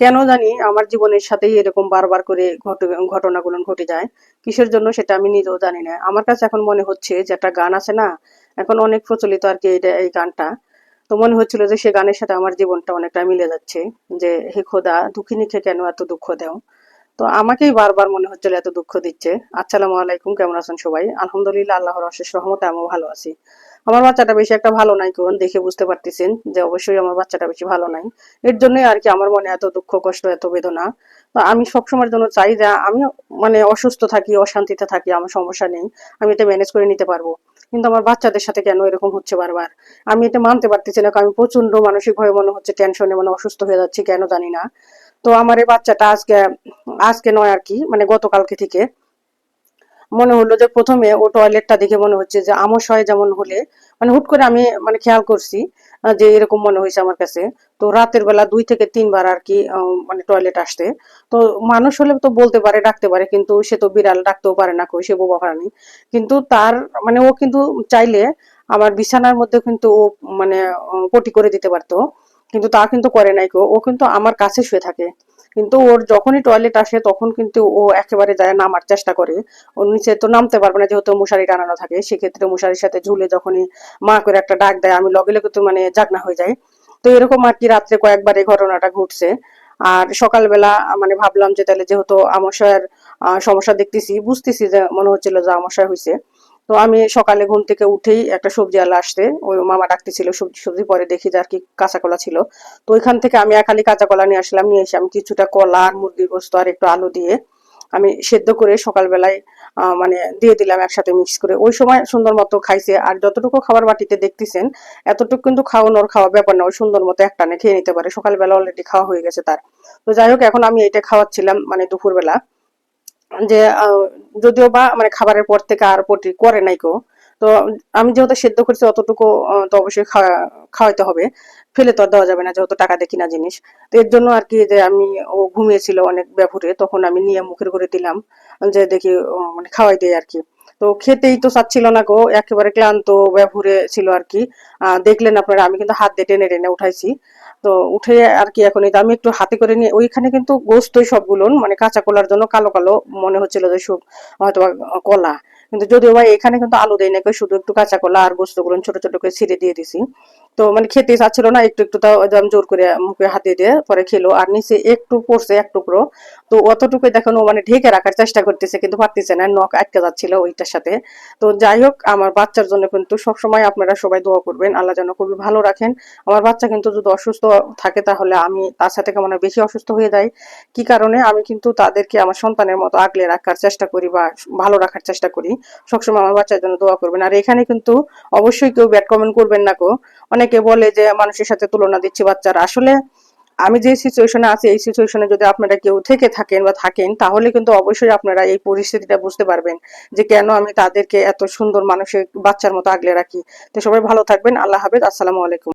কেন জানি আমার জীবনের সাথেই এরকম বারবার করে ঘট- ঘটনাগুলো ঘটে যায়। কিসের জন্য সেটা আমি নিজেও জানি না। আমার কাছে এখন মনে হচ্ছে যে একটা গান আছে না, এখন অনেক প্রচলিত আর কি এটা এই গানটা। তো মনে হচ্ছিল যে সে গানের সাথে আমার জীবনটা অনেকটা মিলে যাচ্ছে, যে হে খোদা দুঃখিনীকে কেন এত দুঃখ দেও? তো আমাকেই বারবার মনে হচ্ছিল এত দুঃখ দিচ্ছে। আসসালামু আলাইকুম, কেমন আছেন সবাই? আলহামদুলিল্লাহ, আল্লাহর অশেষ রহমতে আমিও ভালো আছি। আমার বাচ্চাটা বেশি একটা ভালো নাই কোন দেখে বুঝতে পারতেছেন যে অবশ্যই আমার বাচ্চাটা বেশি ভালো নাই। এর জন্যই আর কি আমার মনে এত দুঃখ, কষ্ট, এত বেদনা। তো আমি সবসময়ের জন্য চাই যে আমি মানে অসুস্থ থাকি, অশান্তিতে থাকি, আমার সমস্যা নেই, আমি এটা ম্যানেজ করে নিতে পারব। কিন্তু আমার বাচ্চাদের সাথে কেন এরকম হচ্ছে বারবার? আমি এটা মানতে পারতেছি না আমি প্রচণ্ড মানসিক ভাবে মনে হচ্ছে টেনশনে মানে অসুস্থ হয়ে যাচ্ছি, কেন জানি না। তো আমার এই বাচ্চাটা আজকে আজকে নয় আর কি মানে গতকালকে থেকে মনে হলো যে প্রথমে ও টয়লেটটা দেখে মনে হচ্ছে যে আমশয় যেমন হলে। মানে হুট করে আমি মানে খেয়াল করছি যে এরকম মনে হয়েছে আমার কাছে। তো রাতের বেলা দুই থেকে তিনবার আর কি মানে টয়লেট আসতে। তো মানুষ হলে তো বলতে পারে, ডাকতে পারে, কিন্তু সে তো বিড়াল, ডাকতেও পারে না কই, সে বোবা প্রাণী কিন্তু তার মানে ও কিন্তু চাইলে আমার বিছানার মধ্যে কিন্তু ও মানে পটি করে দিতে পারতো। কিন্তু তা কিন্তু করে নাই ও কিন্তু আমার কাছে শুয়ে থাকে। কিন্তু ওর যখনই টয়লেট আসে, তখন কিন্তু ও একেবারে যায় নামার চেষ্টা করে। ওর নিচে তো নামতে পারবে না, যেহেতু মশারি টানানো থাকে, সেক্ষেত্রে মশারির সাথে ঝুলে যখনই মা করে একটা ডাক দেয়, আমি লগে লগে তো মানে জাগনা হয়ে যায়। তো এরকম আর কি রাত্রে কয়েকবার এই ঘটনাটা ঘটছে। আর সকালবেলা মানে ভাবলাম যে তাহলে যেহেতু আমাশয়ের সমস্যা দেখতেছি, বুঝতেছি যে মনে হচ্ছিল যে আমাশয় হয়েছে তো আমি সকালে ঘুম থেকে উঠেই একটা সবজি আলা আসতে ওই মামা ডাকতেছিল, সবজি সবজি পরে দেখি যে আর কি কাঁচা কলা ছিল। তো ওইখান থেকে আমি একালি কাঁচা কলা নিয়ে আসলাম, নিয়ে এসে আমি কিছুটা কলা আর মুরগির গোস্ত আর একটু আলু দিয়ে আমি সেদ্ধ করে সকালবেলায় মানে দিয়ে দিলাম একসাথে মিক্স করে। ওই সময় সুন্দর মতো খাইছে আর যতটুকু খাবার বাটিতে দেখতেছেন, এতটুকু কিন্তু খাওয়ানোর খাওয়া ব্যাপার না, ওই সুন্দর মতো একটানে খেয়ে নিতে পারে। সকালবেলা অলরেডি খাওয়া হয়ে গেছে তার। তো যাই হোক, এখন আমি এটা খাওয়াচ্ছিলাম মানে দুপুরবেলা। যে যদিও বা মানে খাবারের পর থেকে আর পটি করে নাই কো তো আমি যেহেতু সেদ্ধ করছি অতটুকু তো অবশ্যই খাওয়া, খাওয়াইতে হবে। ফেলে তো আর দেওয়া যাবে না, যেহেতু টাকা দেখি না জিনিস। তো এর জন্য আর কি যে, আমি, ও ঘুমিয়েছিল অনেক ব্যাপুরে তখন আমি নিয়ে মুখের করে দিলাম, যে দেখি মানে খাওয়াই দেয় আর কি। তো খেতেই তো চাচ্ছিল না গো, একেবারে ক্লান্ত ব্যবহারে ছিল আর কি। দেখলেন আপনারা, আমি কিন্তু হাত দিয়ে টেনে টেনে উঠাইছি। তো উঠে আর কি এখন আমি একটু হাতে করে নিয়ে, ওইখানে কিন্তু গোস্তই সবগুলো মানে কাঁচা কলার জন্য কালো কালো মনে হচ্ছিল যে সব হয়তো কলা। কিন্তু যদিও এখানে কিন্তু আলু দেয় না শুধু একটু কাঁচা কলা আর গোস্তগুলো ছোট ছোট করে ছিঁড়ে দিয়ে দিছি। তো মানে খেতে চাচ্ছিল না, একটু একটু তাও একদম জোর করে মুখে হাতে দিয়ে পরে খেলো। আর নিচে একটু পড়ছে, এক টুকরো। তো অতটুকু দেখেন মানে ঢেকে রাখার চেষ্টা করতেছে, কিন্তু পারতেছে না, নখ আটকে যাচ্ছিল ওইটার সাথে। তো যাই হোক, আমার বাচ্চার জন্য কিন্তু সবসময় আপনারা সবাই দোয়া করবেন, আল্লাহ যেন খুবই ভালো রাখেন। আমার বাচ্চা কিন্তু যদি অসুস্থ থাকে তাহলে আমি তার সাথে কেমন বেশি অসুস্থ হয়ে যাই কি কারণে? আমি কিন্তু তাদেরকে, আমার সন্তানের মতো আগলে রাখার চেষ্টা করি বা ভালো রাখার চেষ্টা করি। সবসময় আমার বাচ্চার জন্য দোয়া করবেন। আর এখানে কিন্তু অবশ্যই কেউ ব্যাড কমেন্ট করবেন না কো অনেকে বলে যে মানুষের সাথে তুলনা দিচ্ছে বাচ্চারা। আসলে আমি যে সিচুয়েশনে আছি, এই সিচুয়েশনে যদি আপনারা কেউ থেকে থাকেন বা থাকেন, তাহলে কিন্তু অবশ্যই আপনারা এই পরিস্থিতিটা বুঝতে পারবেন যে কেন আমি তাদেরকে এত সুন্দর মানুষের বাচ্চার মতো আগলে রাখি। তো সবাই ভালো থাকবেন। আল্লাহ হাফেজ। আসসালামু আলাইকুম।